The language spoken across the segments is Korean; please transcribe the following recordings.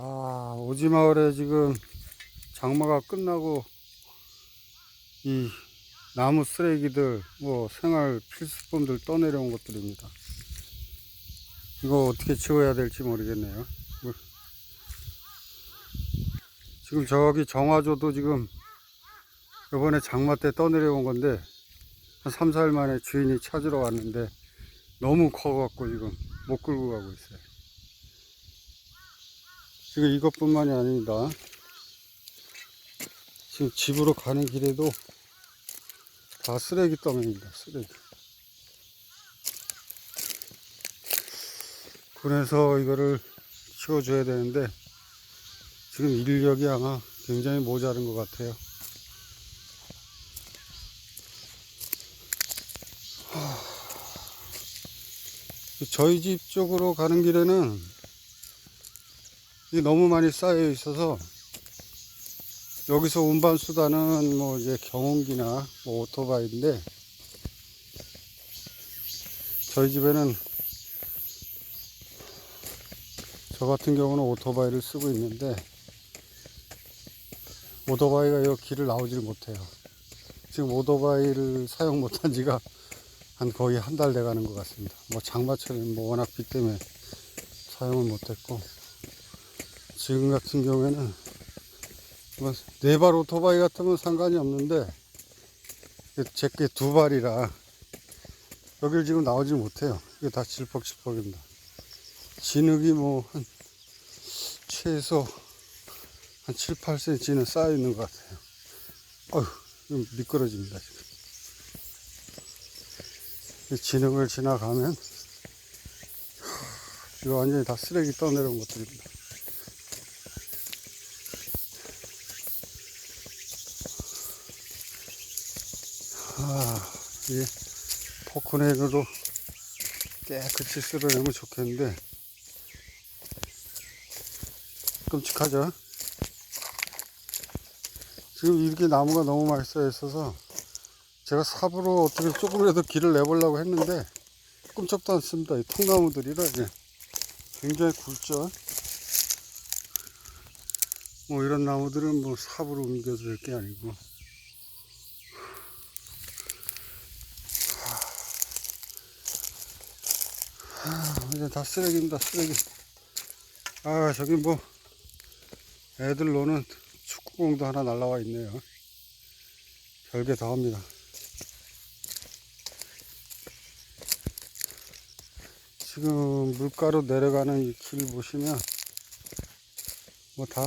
아, 오지마을에 지금 장마가 끝나고 이 나무 쓰레기들, 뭐 생활 필수품들 떠내려온 것들입니다. 이거 어떻게 치워야 될지 모르겠네요. 뭐. 지금 저기 정화조도 지금 이번에 장마 때 떠내려온 건데 한 3, 4일 만에 주인이 찾으러 왔는데 너무 커갖고 지금 못 끌고 가고 있어요. 지금 이것뿐만이 아닙니다. 지금 집으로 가는 길에도 다 쓰레기 더미입니다. 쓰레기. 군에서 이거를 치워줘야 되는데 지금 인력이 아마 굉장히 모자른 것 같아요. 저희 집 쪽으로 가는 길에는 너무 많이 쌓여 있어서 여기서 운반 수단은 뭐 이제 경운기나 뭐 오토바이인데 저희 집에는 저 같은 경우는 오토바이를 쓰고 있는데 오토바이가 이 길을 나오질 못해요. 지금 오토바이를 사용 못한 지가 한 거의 한 달 돼 가는 것 같습니다. 뭐 장마철에 뭐 워낙 비 때문에 사용을 못했고 지금 같은 경우에는 뭐네발 오토바이 같으면 상관이 없는데 제게 두 발이라 여길 지금 나오지 못해요. 이게 다 질퍽질퍽입니다. 진흙이 뭐 한 최소 한 7, 8cm는 쌓여 있는 것 같아요. 어휴, 좀 미끄러집니다, 지금. 이 진흙을 지나가면 이거 완전히 다 쓰레기 떠내려온 것들입니다. 이게 포크넥으로 깨끗이 쓸어내면 좋겠는데 끔찍하죠? 지금 이렇게 나무가 너무 많이 쌓여 있어서 제가 삽으로 어떻게 조금이라도 길을 내보려고 했는데 꼼짝도 않습니다. 이 통나무들이라 이게 굉장히 굵죠. 뭐 이런 나무들은 뭐 삽으로 옮겨줄 게 아니고 아, 이제 다 쓰레기입니다. 쓰레기. 아 저기 뭐 애들 노는 축구공도 하나 날라와 있네요. 별게 다 합니다. 지금 물가로 내려가는 이 길 보시면 뭐 다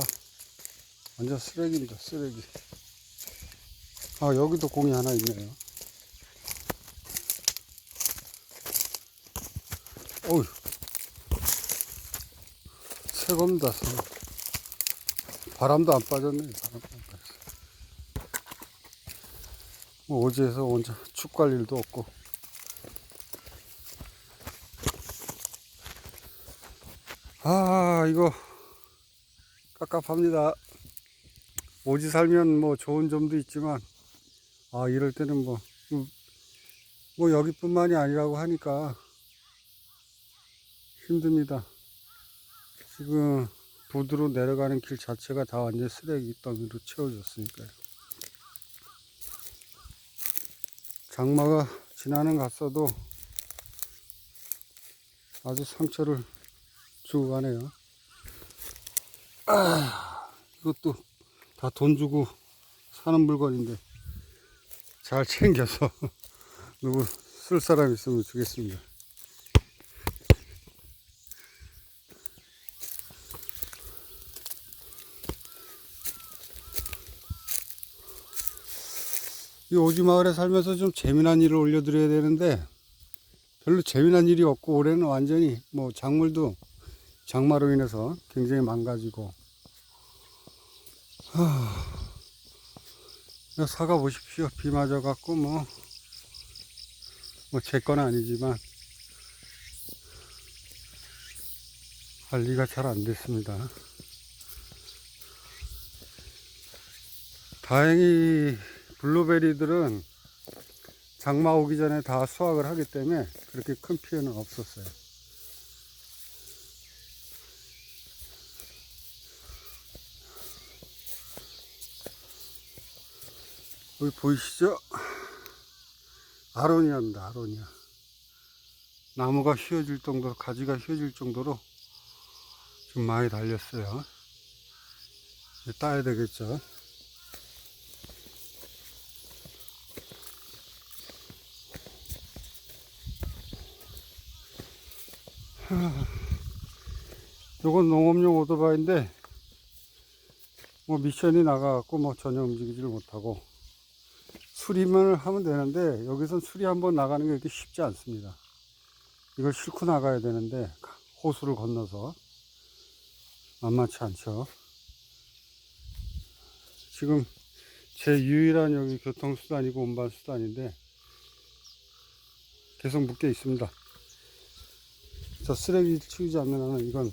완전 쓰레기입니다. 쓰레기. 아 여기도 공이 하나 있네요. 어휴 새 겁니다. 새. 바람도 안 빠졌네. 바람도 안 빠졌어. 뭐 어제에서 언제 축구할 일도 없고. 아, 이거 깝깝합니다. 오지 살면 뭐 좋은 점도 있지만, 아, 이럴 때는 뭐, 음, 뭐 여기뿐만이 아니라고 하니까 힘듭니다. 지금 부두로 내려가는 길 자체가 다 완전 쓰레기 더미로 채워졌으니까요. 장마가 지나는 갔어도 아주 상처를 주고 가네요. 아, 이것도 다 돈 주고 사는 물건인데 잘 챙겨서 누구 쓸 사람 있으면 주겠습니다. 이 오지 마을에 살면서 좀 재미난 일을 올려드려야 되는데 별로 재미난 일이 없고 올해는 완전히 뭐 작물도 장마로 인해서 굉장히 망가지고. 하... 사가 보십시오. 비 맞아 갖고 뭐 뭐 제 건 아니지만. 관리가 잘 안 됐습니다. 다행히 블루베리들은 장마 오기 전에 다 수확을 하기 때문에 그렇게 큰 피해는 없었어요. 여기 보이시죠? 아로니아입니다. 아로니아. 나무가 휘어질 정도로 가지가 휘어질 정도로 좀 많이 달렸어요. 따야 되겠죠. 요건 농업용 오토바이인데, 뭐 미션이 나가갖고 뭐 전혀 움직이지를 못하고, 수리만 하면 되는데, 여기선 수리 한번 나가는 게 그렇게 쉽지 않습니다. 이걸 싣고 나가야 되는데, 호수를 건너서. 만만치 않죠. 지금 제 유일한 여기 교통수단이고 운반수단인데 계속 묶여 있습니다. 저 쓰레기 치우지 않는 한은 이건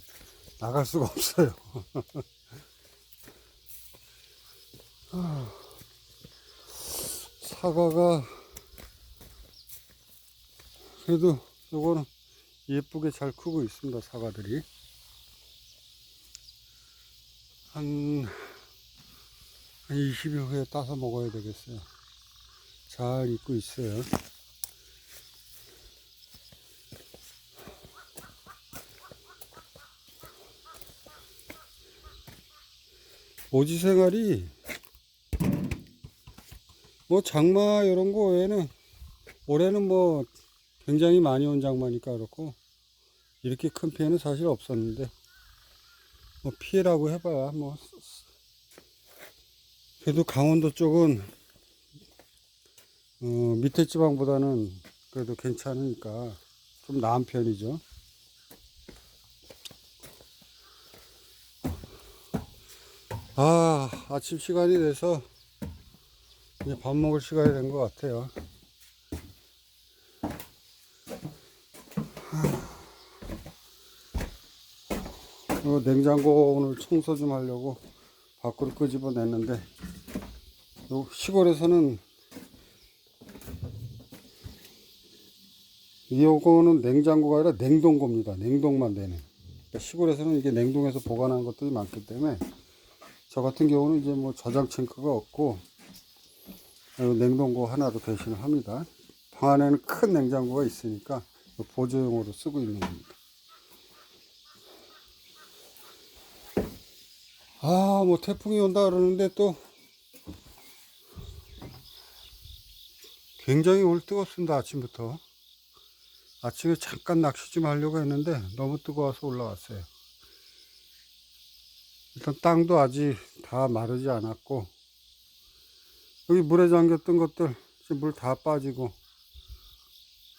나갈 수가 없어요. 아, 사과가 그래도 요거는 예쁘게 잘 크고 있습니다. 사과들이. 한, 한 20일 후에 따서 먹어야 되겠어요. 잘 익고 있어요. 오지 생활이 뭐 장마 이런 거 외에는 올해는 뭐 굉장히 많이 온 장마니까 그렇고 이렇게 큰 피해는 사실 없었는데 뭐 피해라고 해봐야 뭐 그래도 강원도 쪽은 어, 밑에 지방보다는 그래도 괜찮으니까 좀 나은 편이죠. 아 아침 시간이 돼서 이제 밥 먹을 시간이 된 것 같아요. 어, 냉장고 오늘 청소 좀 하려고 밖으로 끄집어 냈는데 요 시골에서는 요거는 냉장고가 아니라 냉동고입니다. 냉동만 되는. 그러니까 시골에서는 이게 냉동해서 보관하는 것들이 많기 때문에 저 같은 경우는 이제 뭐 저장 탱크가 없고 요 냉동고 하나로 대신을 합니다. 방 안에는 큰 냉장고가 있으니까 보조용으로 쓰고 있는 겁니다. 아, 뭐 태풍이 온다 그러는데 또 굉장히 오늘 뜨겁습니다. 아침부터. 아침에 잠깐 낚시 좀 하려고 했는데 너무 뜨거워서 올라왔어요. 일단 땅도 아직 다 마르지 않았고 여기 물에 잠겼던 것들 물다 빠지고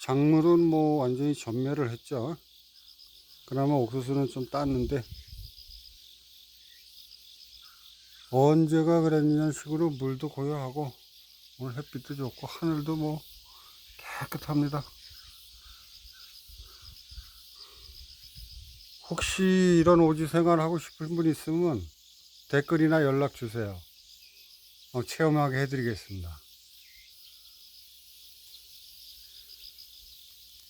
작물은 뭐 완전히 전멸을 했죠. 그나마 옥수수는 좀 땄는데 언제가 그랬냐는 식으로 물도 고요하고 오늘 햇빛도 좋고 하늘도 뭐 깨끗합니다. 혹시 이런 오지 생활 하고 싶은 분 있으면 댓글이나 연락 주세요. 어, 체험하게 해드리겠습니다.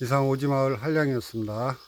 이상 오지마을 한량이었습니다.